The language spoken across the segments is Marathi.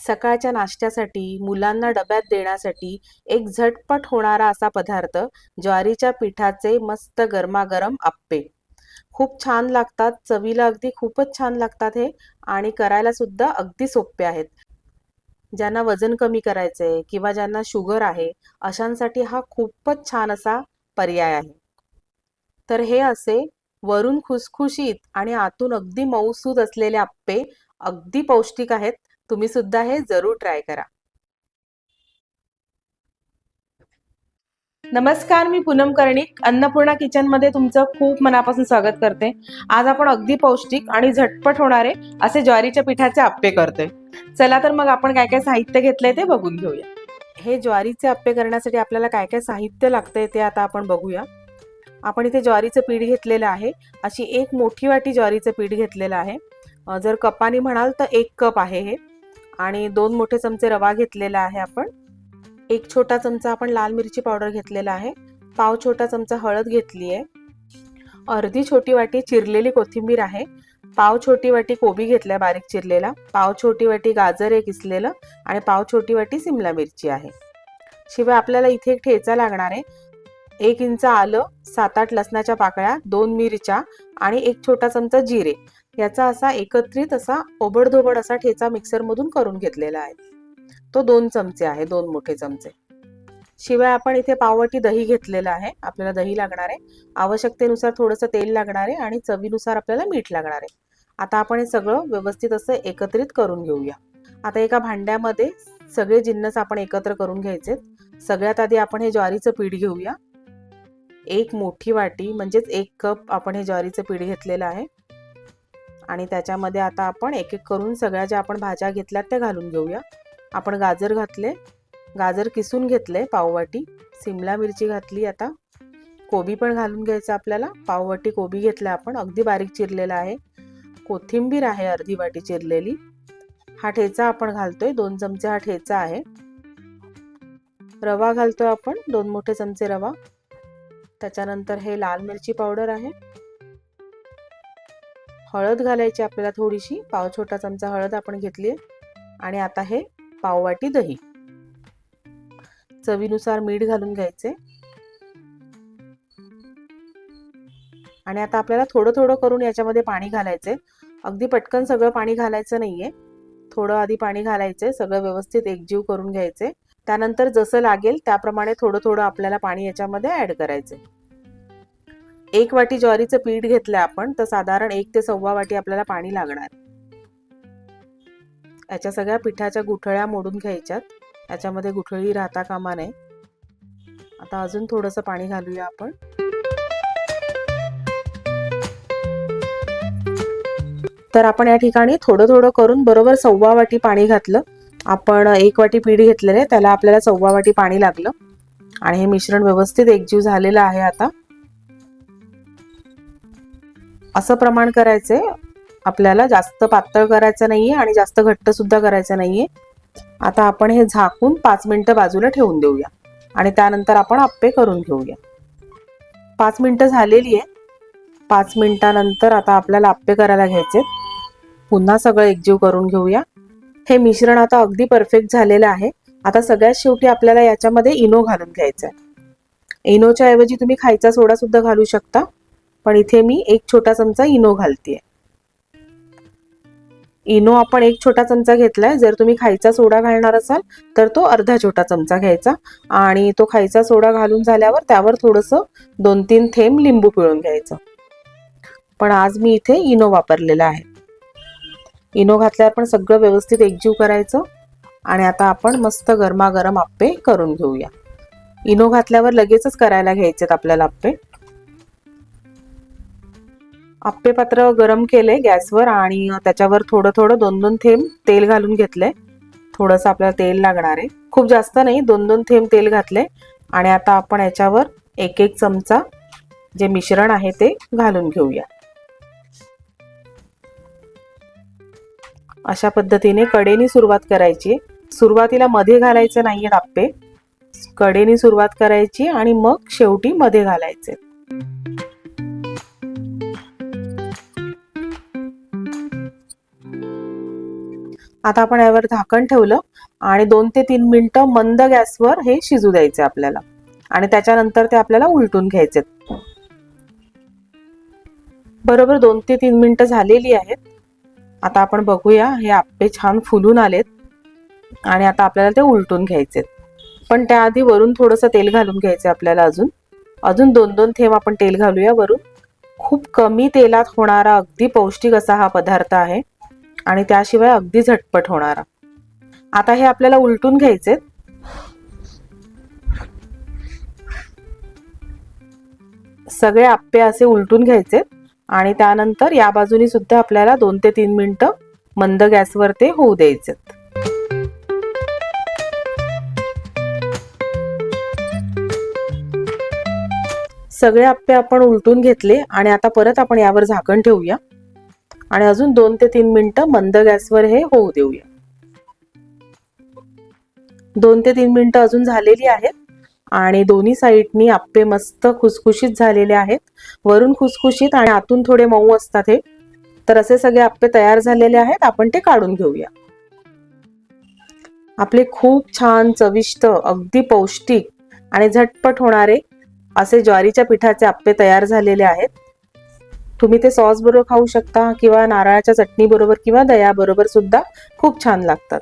सकाळच्या नाश्त्यासाठी मुलांना डब्यात देण्यासाठी एक झटपट होणारा असा पदार्थ ज्वारीच्या पिठाचे मस्त गरमागरम आप्पे. खूप छान लागतात चवीला अगदी खूपच छान लागतात हे आणि करायला सुद्धा अगदी सोपे आहेत. ज्यांना वजन कमी करायचं आहे किंवा ज्यांना शुगर आहे अशांसाठी हा खूपच छान असा पर्याय आहे. तर हे असे वरून खुसखुशीत आणि आतून अगदी मऊसूद असलेले आप्पे अगदी पौष्टिक आहेत. तुम्ही सुद्धा हे जरूर ट्राय करा. नमस्कार मी पूनम कर्णिक अन्नपूर्णा किचनमध्ये तुमचं खूप मनापासून स्वागत करते. आज आपण अगदी पौष्टिक आणि झटपट होणारे असे ज्वारीच्या पिठाचे आप्पे करतोय. चला तर मग आपण काय काय साहित्य घेतलंय ते बघून घेऊया. हे ज्वारीचे आप्पे करण्यासाठी आपल्याला काय काय साहित्य लागतंय ते आता आपण बघूया. आपण इथे ज्वारीचं पीठ घेतलेलं आहे. अशी एक मोठी वाटी ज्वारीचं पीठ घेतलेलं आहे. जर कपाने म्हणाल तर एक कप आहे हे. आणि दोन मोठे चमचे रवा घेतलेला आहे आपण. एक छोटा चमचा आपण लाल मिरची पावडर घेतलेला आहे. पाव छोटा चमचा हळद घेतली आहे. अर्धी छोटी वाटी चिरलेली कोथिंबीर आहे. पाव छोटी वाटी कोबी घेतल्या बारीक चिरलेला. पाव छोटी वाटी गाजर आहे किसलेलं आणि पाव छोटी वाटी सिमला मिरची आहे. शिवाय आपल्याला इथे एक ठेचा लागणार आहे. एक इंच आलं सात आठ लसणाच्या पाकळ्या दोन मिरच्या आणि एक छोटा चमचा जिरे. याचा असा एकत्रित असा ओबडधोबड असा ठेचा मिक्सरमधून करून घेतलेला आहे. तो दोन चमचे आहे दोन मोठे चमचे. शिवाय आपण इथे पाववाटी दही घेतलेलं आहे. आपल्याला दही लागणार आहे. आवश्यकतेनुसार थोडंसं तेल लागणार आहे आणि चवीनुसार आपल्याला मीठ लागणार आहे. आता आपण हे सगळं व्यवस्थित असं एकत्रित करून घेऊया. आता एका भांड्यामध्ये सगळे जिन्नस आपण एकत्र करून घ्यायचे सगळ्यात आधी आपण हे ज्वारीचं पीठ घेऊया. एक मोठी वाटी म्हणजेच एक कप आपण हे ज्वारीचं पीठ घेतलेलं आहे. आणि त्याच्यामध्ये आता आपण एक एक करून सगळ्या ज्या आपण भाज्या घेतल्यात त्या घालून घेऊया. आपण गाजर घातले गाजर किसून घेतले पाववाटी सिमला मिरची घातली आता. कोबी पण घालून घ्यायचं आपल्याला. पाववाटी कोबी घेतला आपण अगदी बारीक चिरलेला आहे. कोथिंबीर आहे अर्धी वाटी चिरलेली. हा ठेचा आपण घालतोय दोन चमचे हा ठेचा आहे. रवा घालतोय आपण दोन मोठे चमचे रवा. त्याच्यानंतर हे लाल मिरची पावडर आहे. हळद घालायची आपल्याला थोडीशी. पाव छोटा चमचा हळद आपण घेतली आणि आता हे पाववाटी दही. चवीनुसार मीठ घालून घ्यायचे. आणि आता आपल्याला थोडं थोडं करून याच्यामध्ये पाणी घालायचे अगदी पटकन सगळं पाणी घालायचं नाहीये. थोडं आधी पाणी घालायचे सगळं व्यवस्थित एकजीव करून घ्यायचे त्यानंतर जसं लागेल त्याप्रमाणे थोडं थोडं आपल्याला पाणी याच्यामध्ये ऍड करायचे एक वाटी ज्वारीचं पीठ घेतलं आपण तर साधारण एक ते सव्वा वाटी आपल्याला पाणी लागणार. याच्या सगळ्या पिठाच्या गुठळ्या मोडून घ्यायच्यात. याच्यामध्ये गुठळी राहता कामा नये. आता अजून थोडंसं पाणी घालूया आपण. तर आपण या ठिकाणी थोडं थोडं करून बरोबर सव्वा वाटी पाणी घातलं. आपण एक वाटी पीठ घेतलेलं आहे त्याला आपल्याला सव्वा वाटी पाणी लागलं. आणि हे मिश्रण व्यवस्थित एकजीव झालेलं आहे आता. असं प्रमाण करायचंय. आपल्याला जास्त पातळ करायचं नाहीये आणि जास्त घट्ट सुद्धा करायचं नाहीये. आता आपण हे झाकून पाच मिनिटं बाजूला ठेवून देऊया. आणि त्यानंतर आपण आप्पे करून घेऊया. पाच मिनिटं झालेली आहे. पाच मिनिटानंतर आता आपल्याला आप्पे करायला घ्यायचे पुन्हा सगळं एकजीव करून घेऊया. हे मिश्रण आता अगदी परफेक्ट झालेलं आहे. आता सगळ्यात शेवटी आपल्याला याच्यामध्ये इनो घालून घ्यायचा आहे इनोच्या ऐवजी तुम्ही खायचा सोडा सुद्धा घालू शकता. पण इथे मी एक छोटा चमचा इनो घालतेय. इनो आपण एक छोटा चमचा घेतलाय. जर तुम्ही खायचा सोडा घालणार असाल तर तो अर्धा छोटा चमचा घ्यायचा. आणि तो खायचा सोडा घालून झाल्यावर त्यावर थोडंसं दोन तीन थेंब लिंबू पिळून घ्यायचं. पण आज मी इथे इनो वापरलेला आहे. इनो घातल्यावर पण सगळं व्यवस्थित एकजीव करायचं. आणि आता आपण मस्त गरमागरम आप्पे करून घेऊया. इनो घातल्यावर लगेचच करायला घ्यायचेत आपल्याला आप्पे. आप्पे पात्र गरम केले गॅसवर आणि त्याच्यावर थोडं थोडं दोन दोन थेंब तेल घालून घेतले. थोडंसं आपल्याला तेल लागणार आहे. खूप जास्त नाही दोन दोन थेंब तेल घातले आणि आता आपण याच्यावर एक एक चमचा जे मिश्रण आहे ते घालून घेऊया. अशा पद्धतीने कडेनी सुरुवात करायची. सुरुवातीला मध्ये घालायचं नाहीये आप्पे. कडेनी सुरुवात करायची आणि मग शेवटी मध्ये घालायचे. आता आपण यावर झाकण ठेवलं आणि दोन ते तीन मिनिटं मंद गॅसवर हे शिजू द्यायचे आपल्याला. आणि त्याच्यानंतर ते आपल्याला उलटून घ्यायचे बरोबर दोन ते तीन मिनिटं झालेली आहेत. आता आपण बघूया हे आप्पे छान फुलून आलेत. आणि आता आपल्याला ते उलटून घ्यायचे पण त्याआधी वरून थोडंसं तेल घालून घ्यायचं आपल्याला अजून. अजून दोन दोन थेंब आपण तेल घालूया वरून. खूप कमी तेलात होणारा अगदी पौष्टिक असा हा पदार्थ आहे. आणि त्याशिवाय अगदी झटपट होणारा. आता हे आपल्याला उलटून घ्यायचे सगळे आप्पे असे उलटून घ्यायचे आणि त्यानंतर या बाजूनी सुद्धा आपल्याला दोन ते तीन मिनिटं मंद गॅसवर ते होऊ द्यायचे सगळे आप्पे आपण उलटून घेतले आणि आता परत आपण यावर झाकण ठेवूया. आणि अजून दोन ते तीन मिनिटं मंद गॅसवर हे होऊ देऊया. दोन ते तीन मिनिटं अजून झालेली आहेत आणि दोन्ही साईडनी आप्पे मस्त खुसखुशीत झालेले आहेत. वरून खुसखुशीत आणि आतून थोडे मऊ असतात हे. तर असे सगळे आप्पे तयार झालेले आहेत. आपण ते काढून घेऊया. आपले खूप छान चविष्ट अगदी पौष्टिक आणि झटपट होणारे असे ज्वारीच्या पिठाचे आप्पे तयार झालेले आहेत. तुम्ही ते सॉस बरोबर खाऊ शकता किंवा नारळाच्या चटणी बरोबर किंवा दया बरोबर सुद्धा खूप छान लागतात.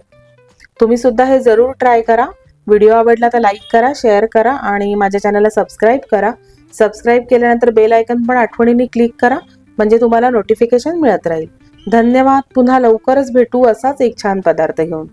तुम्ही सुद्धा हे जरूर ट्राय करा. व्हिडिओ आवडला तर लाईक करा शेअर करा आणि माझ्या चॅनलला सबस्क्राईब करा. सबस्क्राईब केल्यानंतर बेल आयकन पण आठवणीने क्लिक करा म्हणजे तुम्हाला नोटिफिकेशन मिळत राहील. धन्यवाद. पुन्हा लवकरच भेटू असाच एक छान पदार्थ घेऊन.